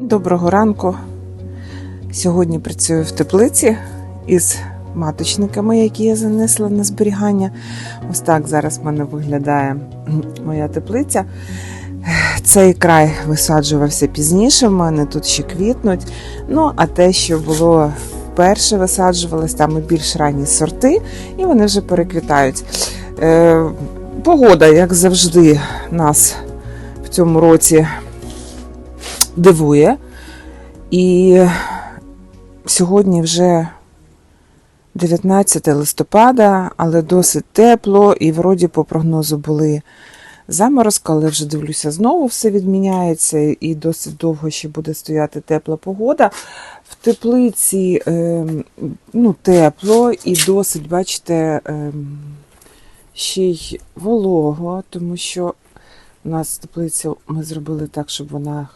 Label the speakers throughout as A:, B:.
A: Доброго ранку. Сьогодні працюю в теплиці із маточниками, які я занесла на зберігання. Ось так зараз в мене виглядає моя теплиця. Цей край висаджувався пізніше, в мене тут ще квітнуть. Ну, а те, що було вперше висаджувалось, там і більш ранні сорти, і вони вже переквітають. Е, погода, як завжди, нас в цьому році дивує. І сьогодні вже 19 листопада, але досить тепло, і вроді по прогнозу були заморозки, але вже дивлюся, знову все відміняється, і досить довго ще буде стояти тепла погода. В теплиці е, ну, тепло і досить, бачите, е, ще й волого, тому що у нас теплицю ми зробили так, щоб вона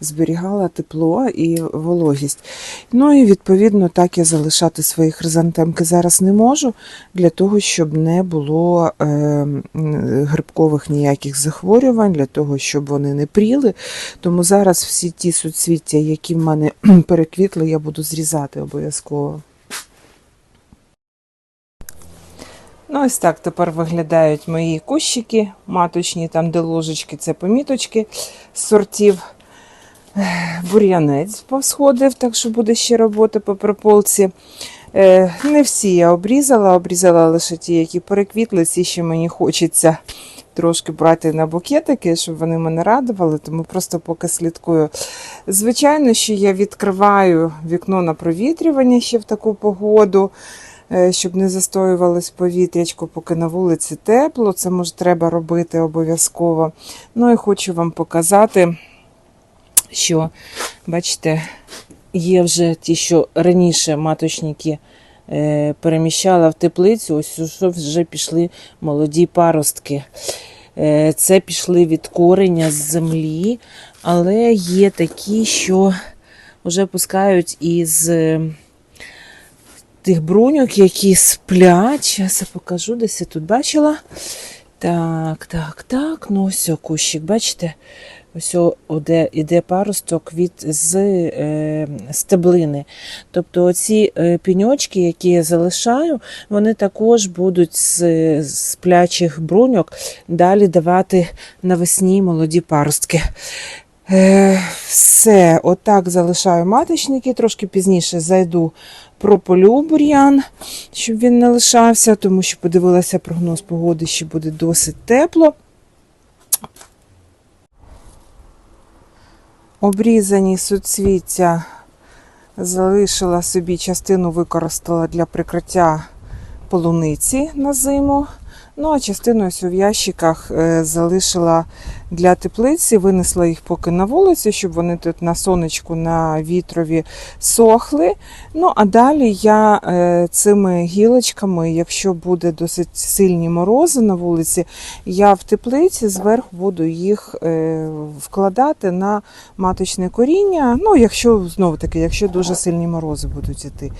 A: зберігала тепло і вологість. Ну і відповідно так я залишати свої хризантемки зараз не можу, для того, щоб не було е, грибкових ніяких захворювань, для того, щоб вони не пріли. Тому зараз всі ті суцвіття, які в мене переквітли, я буду зрізати обов'язково. Ну, ось так тепер виглядають мої кущики маточні, там, де ложечки, це поміточки з сортів. Бур'янець повсходив, так що буде ще робота по прополці. Е, Не всі я обрізала, обрізала лише ті, які переквітли, ці ще мені хочеться трошки брати на букетики, щоб вони мене радували, тому просто поки слідкую. Звичайно, що я відкриваю вікно на провітрювання ще в таку погоду щоб не застоювалось повітрячко, поки на вулиці тепло. Це може треба робити обов'язково. Ну і хочу вам показати, що, бачите, є вже ті, що раніше маточники е, переміщала в теплицю, ось що вже пішли молоді паростки. Е, Це пішли від корення з землі, але є такі, що вже пускають із е, тих бруньок, які сплять. Зараз я покажу, десь я тут бачила. Так, так, так. Ну, ось кущик, бачите? Ось о, оде, іде паросток від з е, стеблини. Тобто оці е, піньочки, які я залишаю, вони також будуть з, з плячих бруньок далі давати навесні молоді паростки. Е, все, отак залишаю маточники. Трошки пізніше зайду прополю бур'ян, щоб він не лишався, тому що подивилася прогноз погоди, що буде досить тепло. Обрізані суцвіття залишила собі частину використала для прикриття полуниці на зиму. Ну, а частину ось у ящиках е, залишила для теплиці, винесла їх поки на вулицю, щоб вони тут на сонечку, на вітрові сохли. Ну, а далі я е, цими гілочками, якщо буде досить сильні морози на вулиці, я в теплиці зверху буду їх е, вкладати на маточне коріння. Ну, якщо знову таки, якщо дуже сильні морози будуть іти,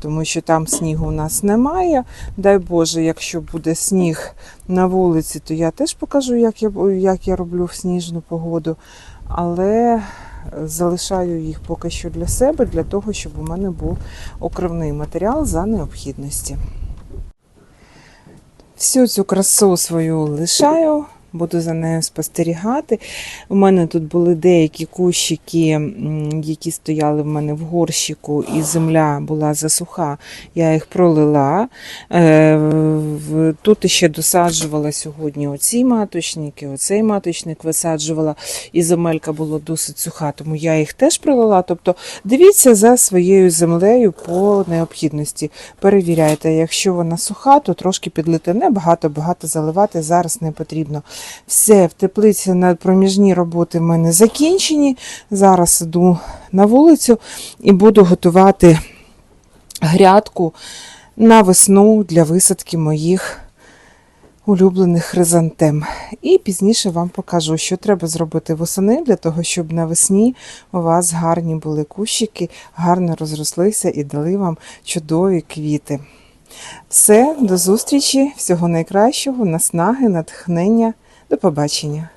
A: тому що там снігу у нас немає. Дай Боже, якщо буде сніг на вулиці, то я теж покажу, як я, як я роблю в сніжну погоду. Але залишаю їх поки що для себе, для того, щоб у мене був окривний матеріал за необхідності. Всю цю красу свою лишаю, буду за нею спостерігати. У мене тут були деякі кущики, які стояли в мене в горщику, і земля була засуха. Я їх пролила. Е, Тут ще досаджувала сьогодні оці маточники, оцей маточник висаджувала, і земелька була досить суха, тому я їх теж пролила. Тобто дивіться за своєю землею по необхідності. Перевіряйте, якщо вона суха, то трошки підлити. Не багато, багато заливати зараз не потрібно. Все, в теплиці на проміжні роботи в мене закінчені. Зараз іду на вулицю і буду готувати грядку на весну для висадки моїх улюблених хризантем. І пізніше вам покажу, що треба зробити восени для того, щоб навесні у вас гарні були кущики, гарно розрослися і дали вам чудові квіти. Все, до зустрічі, всього найкращого, наснаги, натхнення. До побачення!